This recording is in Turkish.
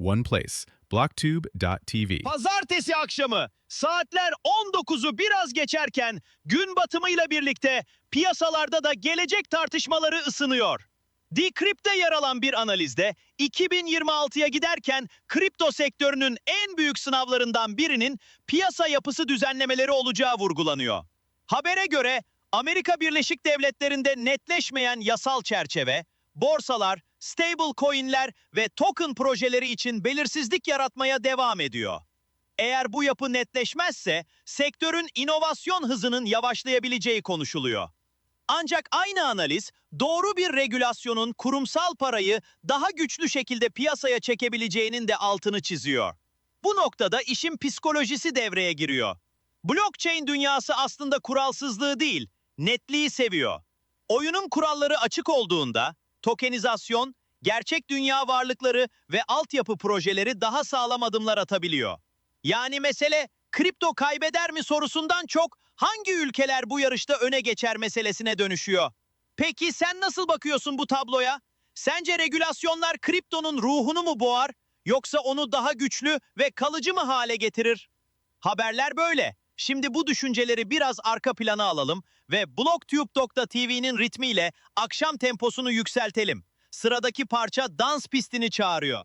one place. Blocktube.tv. Pazartesi akşamı saatler 19'u biraz geçerken gün batımıyla birlikte piyasalarda da gelecek tartışmaları ısınıyor. Decrypt'te yer alan bir analizde 2026'ya giderken kripto sektörünün en büyük sınavlarından birinin piyasa yapısı düzenlemeleri olacağı vurgulanıyor. Habere göre Amerika Birleşik Devletleri'nde netleşmeyen yasal çerçeve, borsalar, stable coin'ler ve token projeleri için belirsizlik yaratmaya devam ediyor. Eğer bu yapı netleşmezse sektörün inovasyon hızının yavaşlayabileceği konuşuluyor. Ancak aynı analiz doğru bir regülasyonun kurumsal parayı daha güçlü şekilde piyasaya çekebileceğinin de altını çiziyor. Bu noktada işin psikolojisi devreye giriyor. Blockchain dünyası aslında kuralsızlığı değil, netliği seviyor. Oyunun kuralları açık olduğunda tokenizasyon, gerçek dünya varlıkları ve altyapı projeleri daha sağlam adımlar atabiliyor. Yani mesele kripto kaybeder mi sorusundan çok hangi ülkeler bu yarışta öne geçer meselesine dönüşüyor. Peki sen nasıl bakıyorsun bu tabloya? Sence regülasyonlar kriptonun ruhunu mu boğar yoksa onu daha güçlü ve kalıcı mı hale getirir? Haberler böyle. Şimdi bu düşünceleri biraz arka plana alalım ve blocktube.tv'nin ritmiyle akşam temposunu yükseltelim. Sıradaki parça dans pistini çağırıyor.